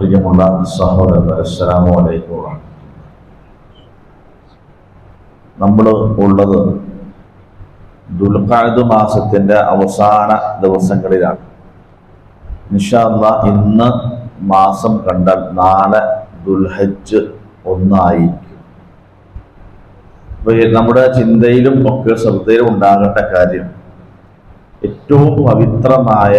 പ്രിയമുള്ള സഹോദരൻ അസ്സലാമു അലൈക്കും നമ്മൾ ഉള്ളത് ദുൽഖാദ് മാസത്തിന്റെ അവസാന ദിവസങ്ങളിലാണ് നിഷാല്ല ഇന്ന് മാസം കണ്ടാൽ നാളെ ദുൽഹജ് ഒന്നായിരിക്കും നമ്മുടെ ചിന്തയിലും ഒക്കെ ശ്രദ്ധയിലും ഉണ്ടാകേണ്ട കാര്യം ഏറ്റവും പവിത്രമായ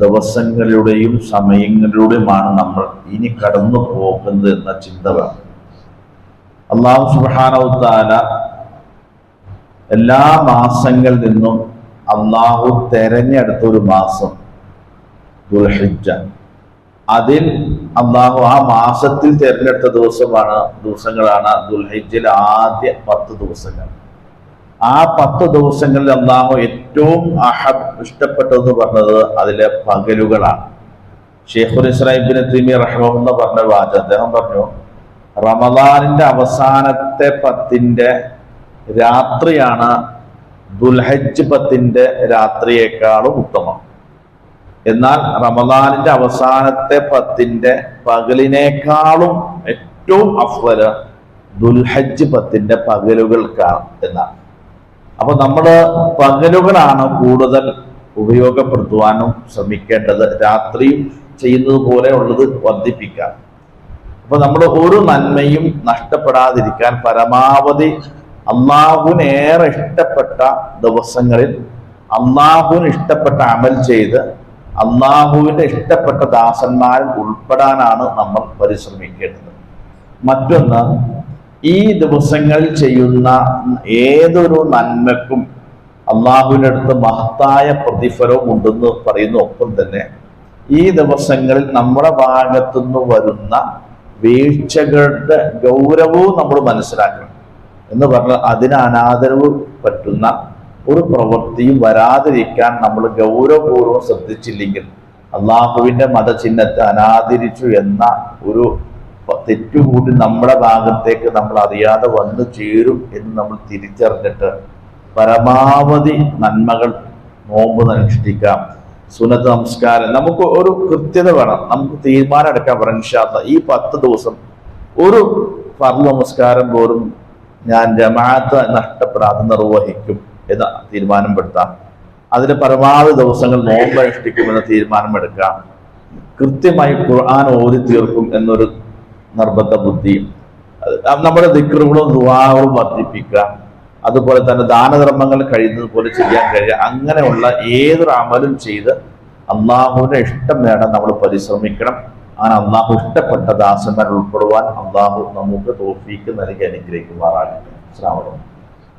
ദിവസങ്ങളിലൂടെയും സമയങ്ങളിലൂടെയുമാണ് നമ്മൾ ഇനി കടന്നു പോകുന്നത് എന്ന ചിന്ത വേണം. അള്ളാഹു സുബാനവുത്താല എല്ലാ മാസങ്ങളിൽ നിന്നും അള്ളാഹു തെരഞ്ഞെടുത്ത ഒരു മാസം ദുൽഹിജ അതിൽ അള്ളാഹു ആ മാസത്തിൽ തിരഞ്ഞെടുത്ത ദിവസമാണ് ദിവസങ്ങളാണ് ദുൽഹിജിൽ ആദ്യ പത്ത് ദിവസങ്ങൾ. ആ പത്ത് ദിവസങ്ങളിൽ അള്ളാഹു ഏറ്റവും അഹബ് ഇഷ്ടപ്പെട്ടതെന്ന് പറഞ്ഞത് അതിലെ പകലുകളാണ്. ഷെയ്ഖുൽ ഇസ്ലാമിബിൻ തീമി റഹ്മെന്ന് പറഞ്ഞ വാച അദ്ദേഹം പറഞ്ഞു റമദാനിന്റെ അവസാനത്തെ പത്തിന്റെ രാത്രിയാണ് ദുൽഹജ് പത്തിന്റെ രാത്രിയേക്കാളും ഉത്തമം. എന്നാൽ റമദാനിന്റെ അവസാനത്തെ പത്തിന്റെ പകലിനേക്കാളും ഏറ്റവും അഫ്വൽ ദുൽഹജ് പത്തിന്റെ പകലുകൾക്കാണ് എന്നാണ്. അപ്പൊ നമ്മൾ പകലുകളാണ് കൂടുതൽ ഉപയോഗപ്പെടുത്തുവാനും ശ്രമിക്കേണ്ടത്. രാത്രിയും ചെയ്യുന്നത് പോലെ ഉള്ളത് വർദ്ധിപ്പിക്കാൻ അപ്പൊ നമ്മൾ ഒരു നന്മയും നഷ്ടപ്പെടാതിരിക്കാൻ പരമാവധി അള്ളാഹുവിന് ഏറെ ഇഷ്ടപ്പെട്ട ദിവസങ്ങളിൽ അള്ളാഹുവിന് ഇഷ്ടപ്പെട്ട അമൽ ചെയ്ത് അള്ളാഹുവിന്റെ ഇഷ്ടപ്പെട്ട ദാസന്മാരിൽ ഉൾപ്പെടാനാണ് നമ്മൾ പരിശ്രമിക്കേണ്ടത്. മറ്റൊന്ന് ഈ ദിവസങ്ങളിൽ ചെയ്യുന്ന ഏതൊരു നന്മക്കും അള്ളാഹുവിന്റെ അടുത്ത് മഹത്തായ പ്രതിഫലവും ഉണ്ടെന്ന് പറയുന്ന ഒപ്പം തന്നെ ഈ ദിവസങ്ങളിൽ നമ്മുടെ ഭാഗത്തു നിന്ന് വരുന്ന വീഴ്ചകളുടെ ഗൗരവവും നമ്മൾ മനസ്സിലാക്കണം എന്ന് പറഞ്ഞാൽ അതിന് അനാദരവ് പറ്റുന്ന ഒരു പ്രവൃത്തിയും വരാതിരിക്കാൻ നമ്മൾ ഗൗരവപൂർവം ശ്രദ്ധിച്ചില്ലെങ്കിൽ അള്ളാഹുവിന്റെ മതചിഹ്നത്തെ അനാദരിച്ചു എന്ന ഒരു തെറ്റുകൂടി നമ്മുടെ ഭാഗത്തേക്ക് നമ്മൾ അറിയാതെ വന്നു ചേരും എന്ന് നമ്മൾ തിരിച്ചറിഞ്ഞിട്ട് പരമാവധി നന്മകൾ നോമ്പ് അനുഷ്ഠിക്കാം. സുനത്ത് നമസ്കാരം. നമുക്ക് ഒരു കൃത്യത വേണം. നമുക്ക് തീരുമാനം എടുക്കാൻ പറഞ്ഞാത്ത ഈ പത്ത് ദിവസം ഒരു ഫർദ് നമസ്കാരം പോലും ഞാൻ ജമാഅത്ത് നഷ്ടപ്പെടാതെ നിർവഹിക്കും എന്ന് തീരുമാനപ്പെടുത്താം. അതിന് പരമാവധി ദിവസങ്ങൾ നോമ്പ് അനുഷ്ഠിക്കുമെന്ന് തീരുമാനമെടുക്കാം. കൃത്യമായി ഖുർആൻ ഓതി തീർക്കും എന്നൊരു നിർബന്ധ ബുദ്ധിയും നമ്മുടെ ദിക്കറുകളും ദുവാകളും വർദ്ധിപ്പിക്കുക. അതുപോലെ തന്നെ ദാനധർമ്മങ്ങൾ കഴിയുന്നത് പോലെ ചെയ്യാൻ കഴിയുക. അങ്ങനെയുള്ള ഏതൊരു അമലും ചെയ്ത് അള്ളാഹുവിനെ ഇഷ്ടം നേടാൻ നമ്മൾ പരിശ്രമിക്കണം. അങ്ങനെ അള്ളാഹു ഇഷ്ടപ്പെട്ട ദാസന്മാർ ഉൾപ്പെടുവാൻ അള്ളാഹു നമുക്ക് തോഫീക്ക് നൽകി അനുഗ്രഹിക്കുമാറാകട്ടെ. അലൈക്കും.